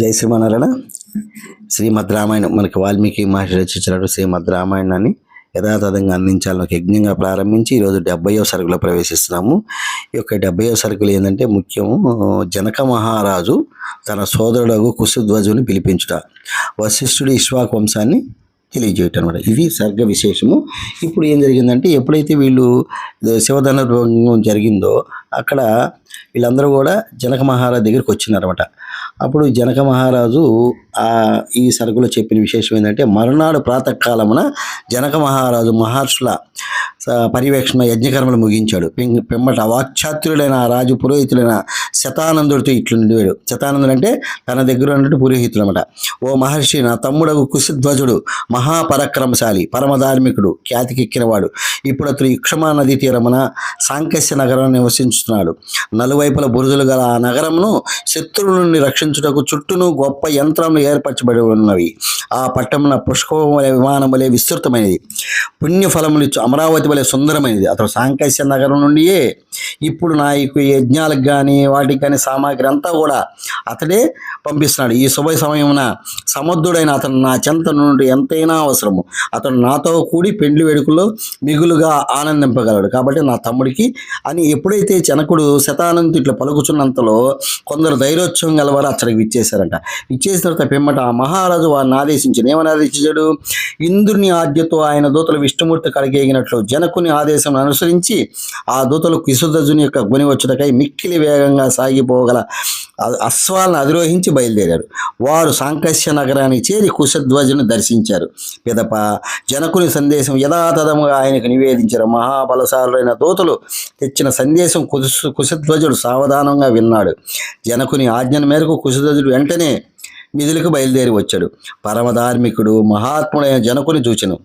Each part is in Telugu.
జై శ్రీమన్నారాయణ. శ్రీమద్ రామాయణం మనకి వాల్మీకి మహర్షి రచించినట్టు శ్రీమద్ రామాయణాన్ని యథాతథంగా అందించాలని ఒక యజ్ఞంగా ప్రారంభించి ఈరోజు డెబ్బయో సరుకులో ప్రవేశిస్తున్నాము. ఈ యొక్క డెబ్బయో సరుకులు ఏంటంటే ముఖ్యము జనక మహారాజు తన సోదరుడు కుసుధ్వజుని పిలిపించుట వశిష్ఠుడి ఇష్వాక్ వంశాన్ని తెలియజేయటం అనమాట ఇది సర్గ విశేషము. ఇప్పుడు ఏం జరిగిందంటే ఎప్పుడైతే వీళ్ళు శివధనుర్భంగం జరిగిందో అక్కడ వీళ్ళందరూ కూడా జనక మహారాజు దగ్గరికి వచ్చినారన్నమాట అప్పుడు జనక మహారాజు ఈ సరుకులో చెప్పిన విశేషం ఏంటంటే మరునాడు ప్రాతకాలమున జనక మహారాజు మహర్షుల పర్యవేక్షణ యజ్ఞకర్మలు ముగించాడు. పిమ్మట వాక్చాతురుడైన రాజు పురోహితులైన శతానందుడితో ఇట్లు నిండివాడు శతానందుడు అంటే తన దగ్గర ఉన్నట్టు పురోహితుడు అనమాట ఓ మహర్షి నా తమ్ముడగు కుశధ్వజుడు మహాపరాక్రమశాలి పరమధార్మికుడు ఖ్యాతికెక్కినవాడు ఇప్పుడు అతడు ఇక్షమా నదీ తీరమున సాంకస్య నగరం నివసించుతున్నాడు. నలువైపుల బురుజులు గల ఆ నగరమును శత్రువుల నుండి రక్షించుటకు చుట్టూను గొప్ప యంత్రములు ఏర్పరచబడి ఉన్నవి. ఆ పట్టమున పుష్పం విమానములే విస్తృతమైనది పుణ్యఫలములు అమరావతి వలె సుందరమైనది. అతడు సాంకస్య నగరం నుండియే ఇప్పుడు నా యజ్ఞాలకు కానీ వాటికి కానీ సామాగ్రి అంతా కూడా అతడే పంపిస్తున్నాడు. ఈ శుభ సమయమున సముద్రుడైన అతను నా చెంత నుండి ఎంతైనా అవసరము. అతను నాతో కూడి పెండ్లి వేడుకల్లో మిగులుగా ఆనందింపగలడు. కాబట్టి నా తమ్ముడికి అని ఎప్పుడైతే జనకుడు శతానంతు ఇట్లా పలుకుచున్నంతలో కొందరు ధైర్యోత్సవం గలవారు అతడికి ఇచ్చేశారంట ఇచ్చేసిన తర్వాత పిమ్మట ఆ మహారాజు వారిని ఆదేశించాడు. ఏమని ఆదేశించాడు? ఇంద్రుని ఆజ్ఞతో ఆయన దూతలు విష్ణుమూర్తి కడిగేగినట్లు జనకుని ఆదేశం అనుసరించి ఆ దూతలు కుశుద్ధజుని యొక్క గుని వచ్చుటకై మిక్కిలి వేగంగా సాగిపోగల అశ్వాలను అధిరోహించి బయలుదేరారు. వారు సాంకస్య నగరానికి చేరి కుశధ్వజుని దర్శించారు. పిదప జనకుని సందేశం యథాతథముగా ఆయనకు నివేదించారు. మహాబలశాలులైన దూతలు తెచ్చిన సందేశం కుశ కుశధ్వజుడు సావధానంగా విన్నాడు. జనకుని ఆజ్ఞ మేరకు కుశధ్వజుడు వెంటనే విధులకు బయలుదేరి వచ్చాడు. పరమధార్మికుడు మహాత్ముడైన జనకుని చూచను.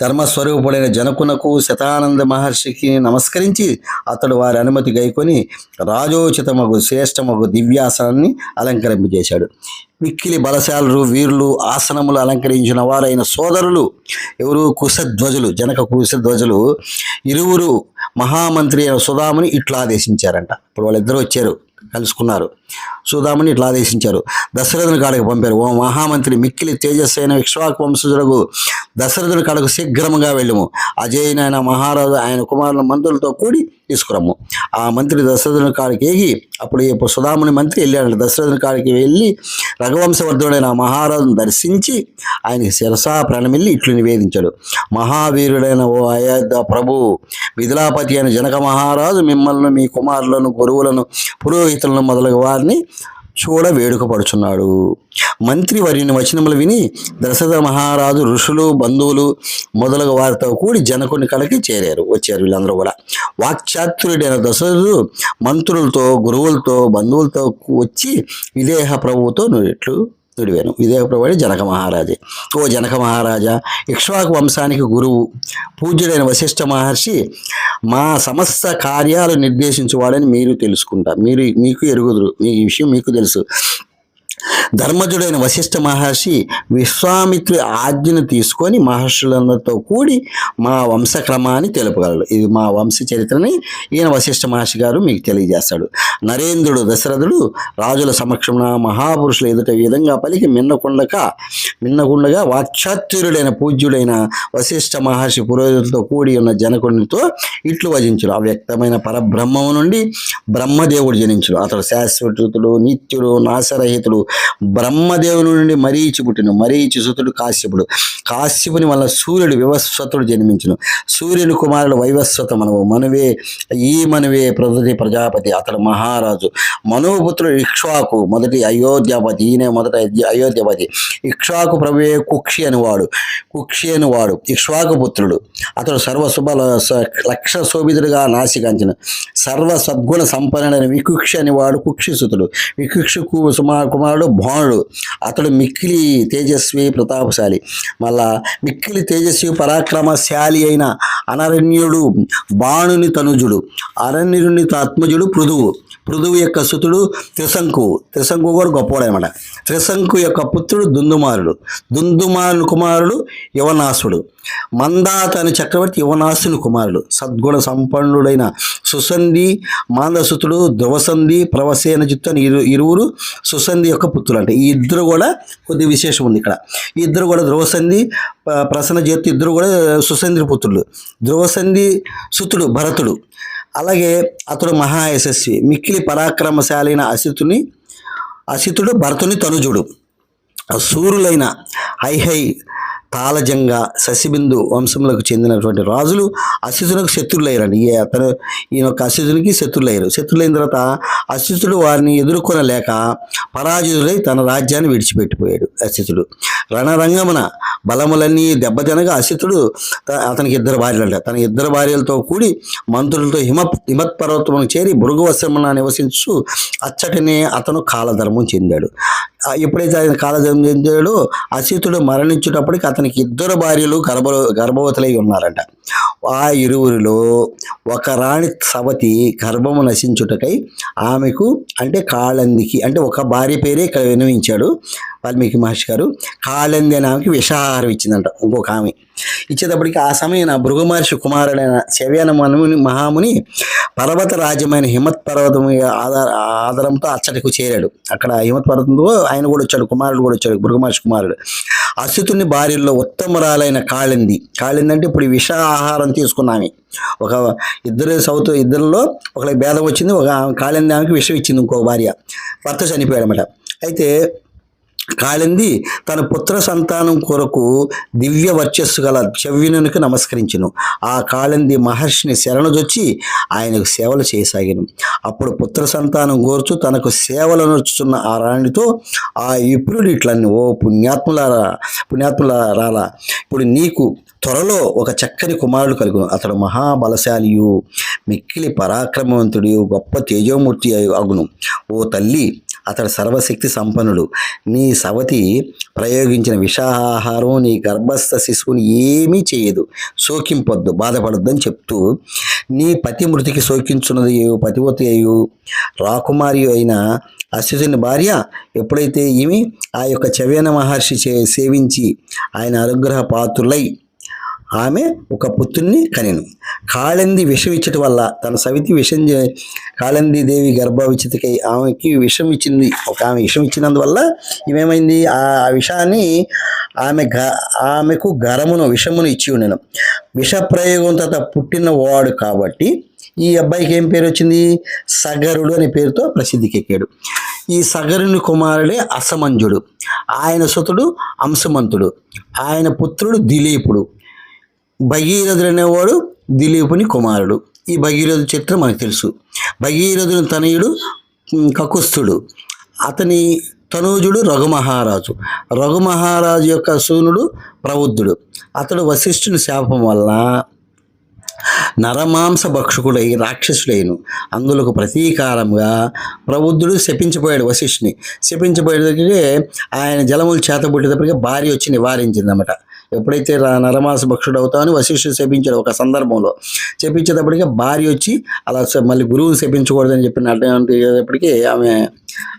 ధర్మస్వరూపుడైన జనకునకు శతానంద మహర్షికి నమస్కరించి అతడు వారి అనుమతి గైకొని రాజోచితమగు శ్రేష్టమగు దివ్యాసనాన్ని అలంకరింపజేశాడు. మిక్కిలి బలశాలురు వీరులు ఆసనములు అలంకరించిన వారైన సోదరులు ఎవరు? కుశధ్వజులు జనక కుశధ్వజులు ఇరువురు మహామంత్రి అయిన సుధాముని ఇట్లా ఆదేశించారంట. ఇప్పుడు వాళ్ళిద్దరూ వచ్చారు కలుసుకున్నారు. సుధాముని ఇట్లా ఆదేశించారు. దశరథుని కాడకు పంపారు. ఓ మహామంత్రి మిక్కిలి తేజస్సైన విశ్వాక్ వంశజులకు దశరథుని కాడకు శీఘ్రముగా వెళ్ళము. అజయనైన మహారాజు ఆయన కుమారుల మంత్రులతో కూడి తీసుకురమ్ము. ఆ మంత్రి దశరథుని కాడికి ఏగి అప్పుడు ఇప్పుడు సుధాముని మంత్రి వెళ్ళాడు. దశరథుని కాడికి వెళ్ళి రఘువంశవర్ధుడైన మహారాజును దర్శించి ఆయనకి శిరసా ప్రణమిల్లి ఇట్లు నివేదించాడు. మహావీరుడైన ఓ అయోధ్య ప్రభు విధులాపతి అయిన జనక మహారాజు మిమ్మల్ని మీ కుమారులను గురువులను పురోహితులను మొదలగు వారిని చూడ వేడుకపడుచున్నాడు. మంత్రి వారిని వచనములు విని దశరథ మహారాజు ఋషులు బంధువులు మొదలగు వారితో కూడి జనకుని కలకి చేరారు. వచ్చారు వీళ్ళందరూ కూడా. వాక్చాతురుడైన దశరథుడు మంత్రులతో గురువులతో బంధువులతో వచ్చి విదేహ ప్రభువుతో నువ్వు ఎట్లు విదేహ ప్రభు జనక మహారాజే. ఓ జనక మహారాజా ఇక్ష్వాకు వంశానికి గురువు పూజ్యుడైన వశిష్ఠ మహర్షి మా సమస్త కార్యాలు నిర్దేశించువాడని మీరు తెలుసుకుంటారు. మీరు మీకు ఎరుగుదురు. మీ విషయం మీకు తెలుసు. ధర్మజుడైన వశిష్ఠ మహర్షి విశ్వామిత్రి ఆజ్ఞను తీసుకొని మహర్షులందరితో కూడి మా వంశక్రమాన్ని తెలుపగలడు. ఇది మా వంశ చరిత్రని ఈయన వశిష్ఠ మహర్షి గారు మీకు తెలియజేస్తాడు. నరేంద్రుడు దశరథుడు రాజుల సమక్షమున మహాపురుషుల ఎదుట ఈ విధంగా పలికి మిన్నకుండక మిన్నకుండగా వాక్షాత్యురుడైన పూజ్యుడైన వశిష్ఠ మహర్షి పురోహితులతో కూడి ఉన్న జనకునితో ఇట్లు వజించుడు. అవ్యక్తమైన పరబ్రహ్మము నుండి బ్రహ్మదేవుడు జనించుడు. అతడు శాశ్వతుడు నిత్యుడు నాశరహితుడు బ్రహ్మదేవుని నుండి మరీచి పుట్టిన మరీచి సుతుడు కాశ్యపుడు. కాశ్యపుని వల్ల సూర్యుడు వివస్వతుడు జన్మించును. సూర్యుని కుమారుడు వైవస్వత మనవు మనువే ఈ మనువే ప్రకృతి ప్రజాపతి అతడు మహారాజు. మనుపుత్రుడు ఇక్ష్వాకు మొదటి అయోధ్యాపతి ఈయనే మొదట అయోధ్యాపతి. ఇక్ష్వాకు ప్రభువే కుక్షి అనువాడు కుక్షి అనువాడు ఇక్ష్వాకు పుత్రుడు. అతడు సర్వ శుభ లక్ష శోభితుడుగా నాసికంచిన. సర్వ సద్గుణ సంపన్నుడైన వికుక్షి అనేవాడు కుక్షిసుతుడు వికుక్షు కు కుమారుడు భౌమ బాణుడు. అతడు మిక్కిలి తేజస్వి ప్రతాపశాలి. మళ్ళా మిక్కిలి తేజస్వి పరాక్రమశాలి అయిన అనరణ్యుడు బాణుని తనుజుడు అరణ్యుని ఆత్మజుడు పృథువు. పృథువు యొక్క సుతుడు త్రిశంకు. త్రిశంకు కూడా గొప్పవాడు అనమాట త్రిశంకు యొక్క పుత్రుడు దుందుమారుడు. దుందుమారుని కుమారుడు యువనాసుడు. మందాత అనే చక్రవర్తి యువనాసుని కుమారుడు సద్గుణ సంపన్నుడైన సుసంధి మాందసుతుడు ధ్రువసంధి ప్రవసేన జిత్తు అని ఇరు ఇరువురు సుసంధి యొక్క పుత్రులు అంటే ఈ ఇద్దరు కూడా కొద్ది విశేషం ఉంది ఇక్కడ. ఈ ఇద్దరు కూడా ధ్రువసంధి ప- ప్రసన్నజిత్తు ఇద్దరు కూడా సుసంధి పుత్రులు. ధ్రువసంధి సుతుడు భరతుడు. అలాగే అతడు మహా యశస్వి. మిక్కిలి పరాక్రమశాలైన అసితుని అసితుడు భరతుని తనుజుడు. సూరులైన హైహై తాళజంగ శశిబిందు వంశములకు చెందినటువంటి రాజులు అసితునికి శత్రులయ్యారండి ఈ అతను ఈయన యొక్క అసితునికి శత్రులయ్యారు. శత్రులైన తర్వాత అసితుడు వారిని ఎదుర్కొనలేక పరాజితుడై తన రాజ్యాన్ని విడిచిపెట్టిపోయాడు అసితుడు రణరంగమున బలములన్నీ దెబ్బతినగా అశితుడు త- అతనికి ఇద్దరు భార్యలు తన ఇద్దరు భార్యలతో కూడి మంత్రులతో హిమ హిమత్ పర్వతమును చేరి భృగువశమున నివసించు అచ్చటినే అతను కాలధర్మం చెందాడు. ఎప్పుడైతే ఆయన కాలజం చెందాడో అసితుడు మరణించేటప్పటికి అతనికి ఇద్దరు భార్యలు గర్భ గర్భవతులై ఉన్నారంట. ఆ ఇరువురిలో ఒక రాణి సవతి గర్భము నశించుటకై ఆమెకు అంటే కాళందికి అంటే ఒక భార్య పేరే ఇక్కడ వినవించాడు వాల్మీకి మహర్షి గారు. కాళంది అనే ఆమెకి విషాహారం ఇచ్చిందంట ఇంకొక ఆమె. ఇచ్చేటప్పటికి ఆ సమయం భృగు మహర్షి కుమారుడైన శవ్యాన మనుముని మహాముని పర్వత రాజ్యమైన హిమత్ పర్వతం ఆధార ఆధారంతో అచ్చటకు చేరాడు. అక్కడ హిమత్ పర్వతంతో ఆయన కూడా వచ్చాడు కుమారుడు కూడా వచ్చాడు భృగు మహర్షి కుమారుడు. అసితుని భార్యల్లో ఉత్తమరాలైన కాళింది. కాళింది అంటే ఇప్పుడు విషా ఆహారం తీసుకున్నాము. ఒక ఇద్దరు సౌత్ ఇద్దరిలో ఒకరికి భేదం వచ్చింది ఒక ఆమె విషం ఇచ్చింది ఇంకో భార్య. భర్త చనిపోయాడు అనమాట అయితే కాళింది తన పుత్ర సంతానం కొరకు దివ్య వర్చస్సు గల చెవ్వినునికి నమస్కరించను. ఆ కాళింది మహర్షిని శరణుజొచ్చి ఆయనకు సేవలు చేయసాగాను. అప్పుడు పుత్ర సంతానం కోరుచు తనకు సేవలు నడుచుతున్న ఆ రాణితో ఆ విప్రుడు ఇట్లన్నీ ఓ పుణ్యాత్ములారా పుణ్యాత్ములారాలా ఇప్పుడు నీకు త్వరలో ఒక చక్కని కుమారుడు కలుగును. అతడు మహాబలశాలియు మిక్కిలి పరాక్రమవంతుడు గొప్ప తేజోమూర్తి అగును. ఓ తల్లి అతడు సర్వశక్తి సంపన్నుడు. నీ సవతి ప్రయోగించిన విషాహారం నీ గర్భస్థ శిశువుని ఏమీ చేయదు. శోకింపొద్దు బాధపడొద్దని చెప్తూ నీ పతి మృతికి శోకించున్నది పతివతి అయ్యు? రాకుమారి అయిన అశ్వతుని భార్య ఎప్పుడైతే ఈమె ఆ యొక్క చవేన మహర్షి చే సేవించి ఆయన అనుగ్రహ పాత్రులై ఆమె ఒక పుత్రుణ్ణి కనెను. కాళంది విషం ఇచ్చట వల్ల తన సవితి విషం చే- కాళంది దేవి గర్భవిచితకై ఆమెకి విషం ఇచ్చింది ఒక ఆమె విషం ఇచ్చినందువల్ల ఇవేమైంది ఆ విషాన్ని ఆమె గ ఆమెకు గరమును విషమును ఇచ్చి ఉండను. విష ప్రయోగం తర్వాత పుట్టిన వాడు కాబట్టి ఈ అబ్బాయికి ఏం పేరు వచ్చింది? సగరుడు అనే పేరుతో ప్రసిద్ధికెక్కాడు. ఈ సగరుని కుమారుడే అసమంజుడు. ఆయన సుతుడు అంశమంతుడు. ఆయన పుత్రుడు దిలీపుడు. భగీరథుడు అనేవాడు దిలీపుని కుమారుడు. ఈ భగీరథుడు చరిత్ర మనకు తెలుసు. భగీరథుని తనయుడు కకుస్థుడు. అతని తనూజుడు రఘుమహారాజు. రఘుమహారాజు యొక్క సూనుడు ప్రబుద్ధుడు. అతడు వశిష్ఠుని శాపం వల్ల నరమాంస భక్షకుడై రాక్షసుడైను. అందులకు ప్రతీకారంగా ప్రబుద్ధుడు శపించిపోయాడు వశిష్ఠుని. శపించిపోయేటప్పటికే ఆయన జలములు చేతబుట్టేటప్పటికే భార్య వచ్చి నివారించిందన్నమాట. ఎప్పుడైతే రా- భక్షుడు అవుతామని వశిష్ఠుడు శపించాడు ఒక సందర్భంలో. శపించేటప్పటికే భార్య వచ్చి అలా మళ్ళీ గురువుని శపించకూడదని చెప్పినప్పటికీ ఆమె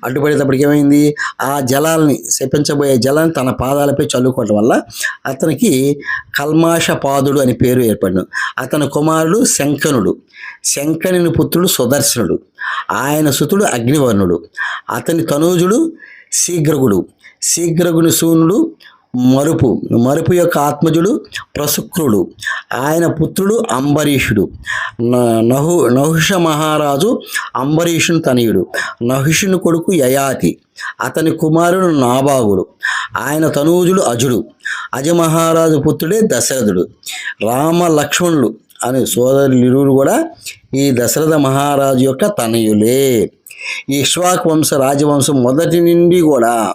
అడ్డుపడేటప్పటికి ఏమైంది? ఆ జలాల్ని శపించబోయే జలాన్ని తన పాదాలపై చల్లుకోవడం వల్ల అతనికి కల్మాష పాదుడు అని పేరు ఏర్పడిన. అతని కుమారుడు శంకనుడు శంకనుని పుత్రుడు సుదర్శనుడు. ఆయన సుతుడు అగ్నివర్ణుడు. అతని తనూజుడు శీఘ్రగుడు. శీఘ్రగుని సూనుడు మరుపు. మరుపు యొక్క ఆత్మజుడు ప్రసుక్రుడు ఆయన పుత్రుడు అంబరీషుడు. న- నహు నహుష మహారాజు అంబరీషుని తనయుడు. నహుషుని కొడుకు యయాతి. అతని కుమారుడు నాభాగుడు ఆయన తనూజుడు అజుడు. అజమహారాజు పుత్రుడే దశరథుడు. రామ లక్ష్మణులు అనే సోదరులిరువురు కూడా ఈ దశరథ మహారాజు యొక్క తనయులే. ఈ ఇక్ష్వాకు వంశ రాజవంశం మొదటి నుండి కూడా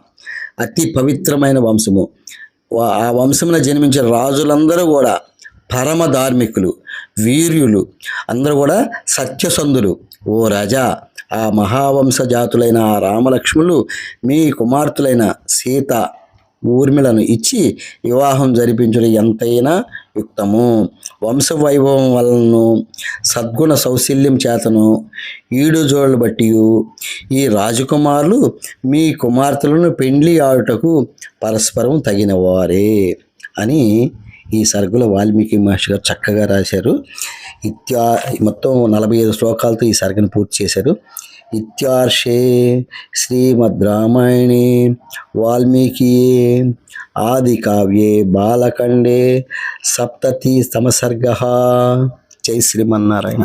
అతి పవిత్రమైన వంశము. ఆ వంశమున జన్మించిన రాజులందరూ కూడా పరమ ధార్మికులు వీర్యులు అందరూ కూడా సత్యసంధులు. ఓ రాజా ఆ మహావంశ జాతులైన ఆ రామలక్ష్ములు మీ కుమార్తెలైన సీత ఊర్మిళను ఇచ్చి వివాహం జరిపించడం ఎంతైనా యుక్తము. వంశవైభవం వలన సద్గుణ సౌశల్యం చేతను ఈడుజోళ్ళు బట్టి ఈ రాజకుమారులు మీ కుమార్తెలను పెండ్లి ఆడుటకు పరస్పరం తగిన వారే అని ఈ సరుకులో వాల్మీకి మహర్షి గారు చక్కగా రాశారు. ఇత్యా మొత్తం నలభై ఐదు శ్లోకాలతో ఈ సరుకును పూర్తి చేశారు. ఇత్యార్షే శ్రీమద్ రామాయణే వాల్మీకి ఆది కావ్యే బాలకండే సప్తతి సమసర్గ జై శ్రీమన్నారాయణ